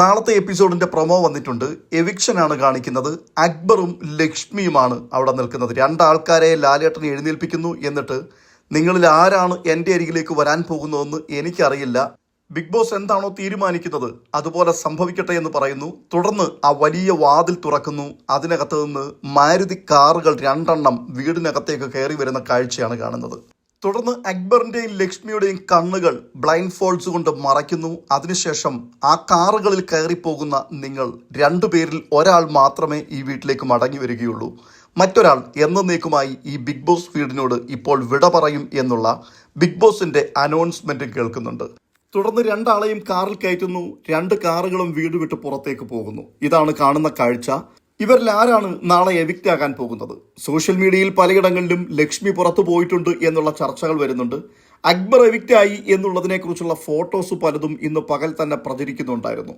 നാളത്തെ എപ്പിസോഡിന്റെ പ്രൊമോ വന്നിട്ടുണ്ട്. എവിക്ഷൻ ആണ് കാണിക്കുന്നത്? അക്ബറും ലക്ഷ്മിയുമാണ് അവിടെ നിൽക്കുന്നത്. രണ്ടാൾക്കാരെ ലാലേട്ടൻ എഴുന്നേൽപ്പിക്കുന്നു എന്നിട്ട് നിങ്ങളിൽ ആരാണ് എന്റെ അരികിലേക്ക് വരാൻ പോകുന്നതെന്ന് എനിക്കറിയില്ല. ബിഗ് ബോസ് എന്താണോ തീരുമാനിക്കുന്നത് അതുപോലെ സംഭവിക്കട്ടെ എന്ന് പറയുന്നു. തുടർന്ന് ആ വലിയ വാതിൽ തുറക്കുന്നു. അതിനകത്ത് നിന്ന് മാരുതി കാറുകൾ രണ്ടെണ്ണം വീടിനകത്തേക്ക് കയറി വരുന്ന കാഴ്ചയാണ് കാണുന്നത്. തുടർന്ന് അക്ബറിന്റെയും ലക്ഷ്മിയുടെയും കണ്ണുകൾ ബ്ലൈൻഡ് ഫോൾസ് കൊണ്ട് മറയ്ക്കുന്നു. അതിനുശേഷം ആ കാറുകളിൽ കയറി പോകുന്ന നിങ്ങൾ രണ്ടുപേരിൽ ഒരാൾ മാത്രമേ ഈ വീട്ടിലേക്ക് മടങ്ങി വരികയുള്ളൂ. മറ്റൊരാൾ എന്നേക്കുമായി ഈ ബിഗ് ബോസ് വീടിനോട് ഇപ്പോൾ വിട പറയും എന്നുള്ള ബിഗ് ബോസിന്റെ അനൗൺസ്മെന്റ് കേൾക്കുന്നുണ്ട്. തുടർന്ന് രണ്ടാളെയും കാറിൽ കയറ്റുന്നു. രണ്ട് കാറുകളും വീട് വിട്ട് പുറത്തേക്ക് പോകുന്നു. ഇതാണ് കാണുന്ന കാഴ്ച. ഇവരിൽ ആരാണ് നാളെ എവിക്റ്റ് ആകാൻ പോകുന്നത്? സോഷ്യൽ മീഡിയയിൽ പലയിടങ്ങളിലും ലക്ഷ്മി പുറത്തു പോയിട്ടുണ്ട് എന്നുള്ള ചർച്ചകൾ വരുന്നുണ്ട്. അക്ബർ എവിക്റ്റ് ആയി എന്നുള്ളതിനെ കുറിച്ചുള്ള ഫോട്ടോസ് പലതും ഇന്ന് പകൽ തന്നെ പ്രചരിക്കുന്നുണ്ടായിരുന്നു.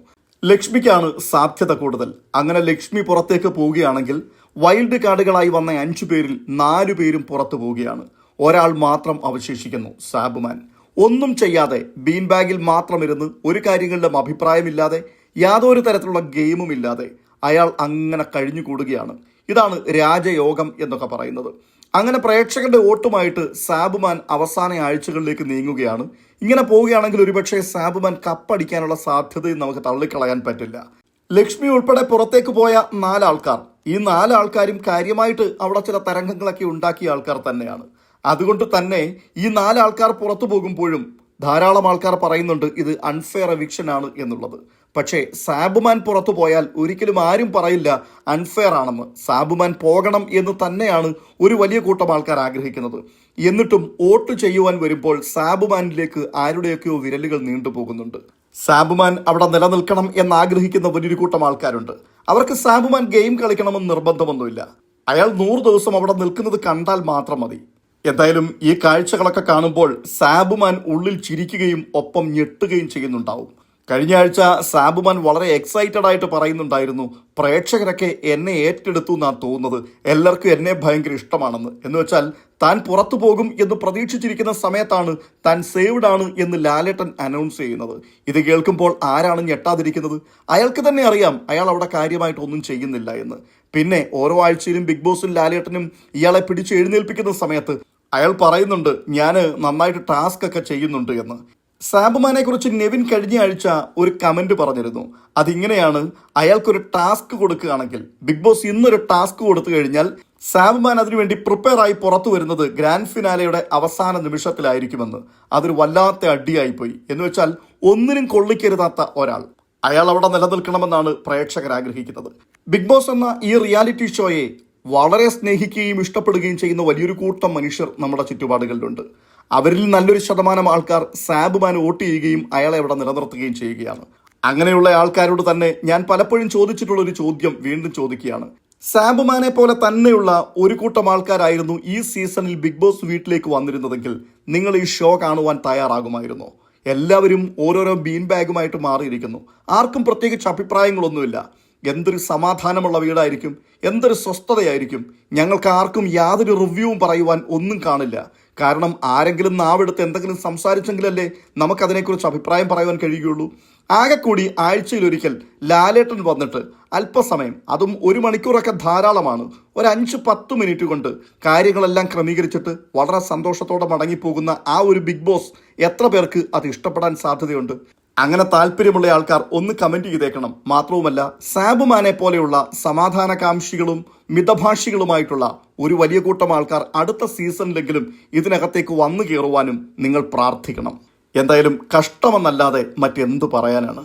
ലക്ഷ്മിക്കാണ് സാധ്യത കൂടുതൽ. അങ്ങനെ ലക്ഷ്മി പുറത്തേക്ക് പോവുകയാണെങ്കിൽ വൈൽഡ് കാർഡുകളായി വന്ന അഞ്ചു പേരിൽ നാലു പേരും പുറത്തു പോവുകയാണ്. ഒരാൾ മാത്രം അവശേഷിക്കുന്നു സാബുമാൻ. ഒന്നും ചെയ്യാതെ ബീൻ ബാഗിൽ മാത്രം ഇരുന്ന് ഒരു കാര്യങ്ങളിലും അഭിപ്രായമില്ലാതെ യാതൊരു തരത്തിലുള്ള ഗെയിമും ഇല്ലാതെ അയാൾ അങ്ങനെ കഴിഞ്ഞുകൂടുകയാണ് ഇതാണ് രാജയോഗം എന്നൊക്കെ പറയുന്നത്. അങ്ങനെ പ്രേക്ഷകരുടെ വോട്ടുമായിട്ട് സാബുമാൻ അവസാന ആഴ്ചകളിലേക്ക് നീങ്ങുകയാണ്. ഇങ്ങനെ പോവുകയാണെങ്കിൽ ഒരുപക്ഷെ സാബുമാൻ കപ്പടിക്കാനുള്ള സാധ്യതയും നമുക്ക് തള്ളിക്കളയാൻ പറ്റില്ല. ലക്ഷ്മി ഉൾപ്പെടെ പുറത്തേക്ക് പോയ നാലാൾക്കാർ. ഈ നാലാൾക്കാരും കാര്യമായിട്ട് അവിടെ ചില തരംഗങ്ങളൊക്കെ ഉണ്ടാക്കിയ ആൾക്കാർ തന്നെയാണ്. അതുകൊണ്ട് തന്നെ ഈ നാലാൾക്കാർ പുറത്തു പോകുമ്പോഴും ധാരാളം ആൾക്കാർ പറയുന്നുണ്ട് ഇത് അൺഫെയർ എവിക്ഷൻ ആണ് എന്നുള്ളത്. പക്ഷേ സാബുമാൻ പുറത്തു പോയാൽ ഒരിക്കലും ആരും പറയില്ല അൺഫെയർ ആണെന്ന്. സാബുമാൻ പോകണം എന്ന് തന്നെയാണ് ഒരു വലിയ കൂട്ടം ആൾക്കാർ ആഗ്രഹിക്കുന്നത്. എന്നിട്ടും വോട്ട് ചെയ്യുവാൻ വരുമ്പോൾ സാബുമാനിലേക്ക് ആരുടെയൊക്കെയോ വിരലുകൾ നീണ്ടുപോകുന്നുണ്ട് സാബുമാൻ അവിടെ നിലനിൽക്കണം എന്നാഗ്രഹിക്കുന്ന വലിയൊരു കൂട്ടം ആൾക്കാരുണ്ട്. അവർക്ക് സാബുമാൻ ഗെയിം കളിക്കണമെന്ന് നിർബന്ധമൊന്നുമില്ല. അയാൾ നൂറ് ദിവസം അവിടെ നിൽക്കുന്നത് കണ്ടാൽ മാത്രം മതി. എന്തായാലും ഈ കാഴ്ചകളൊക്കെ കാണുമ്പോൾ സാബുമാൻ ഉള്ളിൽ ചിരിക്കുകയും ഒപ്പം ഞെട്ടുകയും ചെയ്യുന്നുണ്ടാവും. കഴിഞ്ഞ ആഴ്ച സാബുമാൻ വളരെ എക്സൈറ്റഡ് ആയിട്ട് പറയുന്നുണ്ടായിരുന്നു പ്രേക്ഷകരൊക്കെ എന്നെ ഏറ്റെടുത്തു എന്നാണ് തോന്നുന്നത് എല്ലാവർക്കും എന്നെ ഭയങ്കര ഇഷ്ടമാണെന്ന്. എന്ന് വെച്ചാൽ താൻ പുറത്തു പോകും എന്ന് പ്രതീക്ഷിച്ചിരിക്കുന്ന സമയത്താണ് താൻ സേവ്ഡ് ആണ് എന്ന് ലാലേട്ടൻ അനൗൺസ് ചെയ്യുന്നത്. ഇത് കേൾക്കുമ്പോൾ ആരാണ് ഞെട്ടാതിരിക്കുന്നത്? അയാൾക്ക് തന്നെ അറിയാം അയാൾ അവിടെ കാര്യമായിട്ടൊന്നും ചെയ്യുന്നില്ല എന്ന്. പിന്നെ ഓരോ ആഴ്ചയിലും ബിഗ് ബോസും ലാലേട്ടനും ഇയാളെ പിടിച്ച് എഴുന്നേൽപ്പിക്കുന്ന സമയത്ത് അയാൾ പറയുന്നുണ്ട് ഞാൻ നന്നായിട്ട് ടാസ്ക് ഒക്കെ ചെയ്യുന്നുണ്ട് എന്ന്. സാബുമാനെ കുറിച്ച് നെവിൻ കഴിഞ്ഞ ആഴ്ച ഒരു കമന്റ് പറഞ്ഞിരുന്നു. അതിങ്ങനെയാണ് അയാൾക്കൊരു ടാസ്ക് കൊടുക്കുകയാണെങ്കിൽ ബിഗ് ബോസ് ഇന്നൊരു ടാസ്ക് കൊടുത്തു കഴിഞ്ഞാൽ സാബുമാൻ അതിനുവേണ്ടി പ്രിപ്പയർ ആയി പുറത്തു വരുന്നത് ഗ്രാൻഡ് ഫിനാലയുടെ അവസാന നിമിഷത്തിലായിരിക്കുമെന്ന്. അതൊരു വല്ലാത്ത അടിയായിപ്പോയി. എന്ന് വെച്ചാൽ ഒന്നിനും കൊള്ളിക്കരുതാത്ത ഒരാൾ. അയാൾ അവിടെ നിലനിൽക്കണമെന്നാണ് പ്രേക്ഷകർ ആഗ്രഹിക്കുന്നത്. ബിഗ് ബോസ് എന്ന ഈ റിയാലിറ്റി ഷോയെ വളരെ സ്നേഹിക്കുകയും ഇഷ്ടപ്പെടുകയും ചെയ്യുന്ന വലിയൊരു കൂട്ടം മനുഷ്യർ നമ്മുടെ ചുറ്റുപാടുകളിലുണ്ട്. അവരിൽ നല്ലൊരു ശതമാനം ആൾക്കാർ സാബുമാൻ വോട്ട് ചെയ്യുകയും അയാളെ അവിടെ നിലനിർത്തുകയും ചെയ്യുകയാണ്. അങ്ങനെയുള്ള ആൾക്കാരോട് തന്നെ ഞാൻ പലപ്പോഴും ചോദിച്ചിട്ടുള്ള ഒരു ചോദ്യം വീണ്ടും ചോദിക്കുകയാണ്. സാബുമാനെ പോലെ തന്നെയുള്ള ഒരു കൂട്ടം ആൾക്കാരായിരുന്നു ഈ സീസണിൽ ബിഗ് ബോസ് വീട്ടിലേക്ക് വന്നിരുന്നതെങ്കിൽ നിങ്ങൾ ഈ ഷോ കാണുവാൻ തയ്യാറാകുമായിരുന്നോ? എല്ലാവരും ഓരോരോ ബീൻ ബാഗുമായിട്ട് മാറിയിരിക്കുന്നു. ആർക്കും പ്രത്യേകിച്ച് അഭിപ്രായങ്ങളൊന്നുമില്ല. എന്തൊരു സമാധാനമുള്ള വീടായിരിക്കും എന്തൊരു സ്വസ്ഥതയായിരിക്കും. ഞങ്ങൾക്ക് ആർക്കും യാതൊരു റിവ്യൂവും പറയുവാൻ ഒന്നും കാണില്ല. കാരണം ആരെങ്കിലും നാവെടുത്ത് എന്തെങ്കിലും സംസാരിച്ചെങ്കിലല്ലേ നമുക്കതിനെക്കുറിച്ച് അഭിപ്രായം പറയുവാൻ കഴിയുകയുള്ളൂ. ആകെ കൂടി ആഴ്ചയിലൊരിക്കൽ ലാലേട്ടൻ വന്നിട്ട് അല്പസമയം അതും ഒരു മണിക്കൂറൊക്കെ ധാരാളമാണ് ഒരു അഞ്ച് പത്ത് മിനിറ്റ് കൊണ്ട് കാര്യങ്ങളെല്ലാം ക്രമീകരിച്ചിട്ട് വളരെ സന്തോഷത്തോടെ മടങ്ങിപ്പോകുന്ന ആ ഒരു ബിഗ് ബോസ് എത്ര പേർക്ക് അത് ഇഷ്ടപ്പെടാൻ സാധ്യതയുണ്ട്? അങ്ങനെ താല്പര്യമുള്ള ആൾക്കാർ ഒന്ന് കമന്റ് ചെയ്തേക്കണം. മാത്രവുമല്ല സാബുമാനെ പോലെയുള്ള സമാധാനകാംക്ഷികളും മിതഭാഷികളുമായിട്ടുള്ള ഒരു വലിയ കൂട്ടം ആൾക്കാർ അടുത്ത സീസണിലെങ്കിലും ഇതിനകത്തേക്ക് വന്നു കയറുവാനും നിങ്ങൾ പ്രാർത്ഥിക്കണം. എന്തായാലും കഷ്ടമെന്നല്ലാതെ മറ്റെന്തു പറയാനാണ്?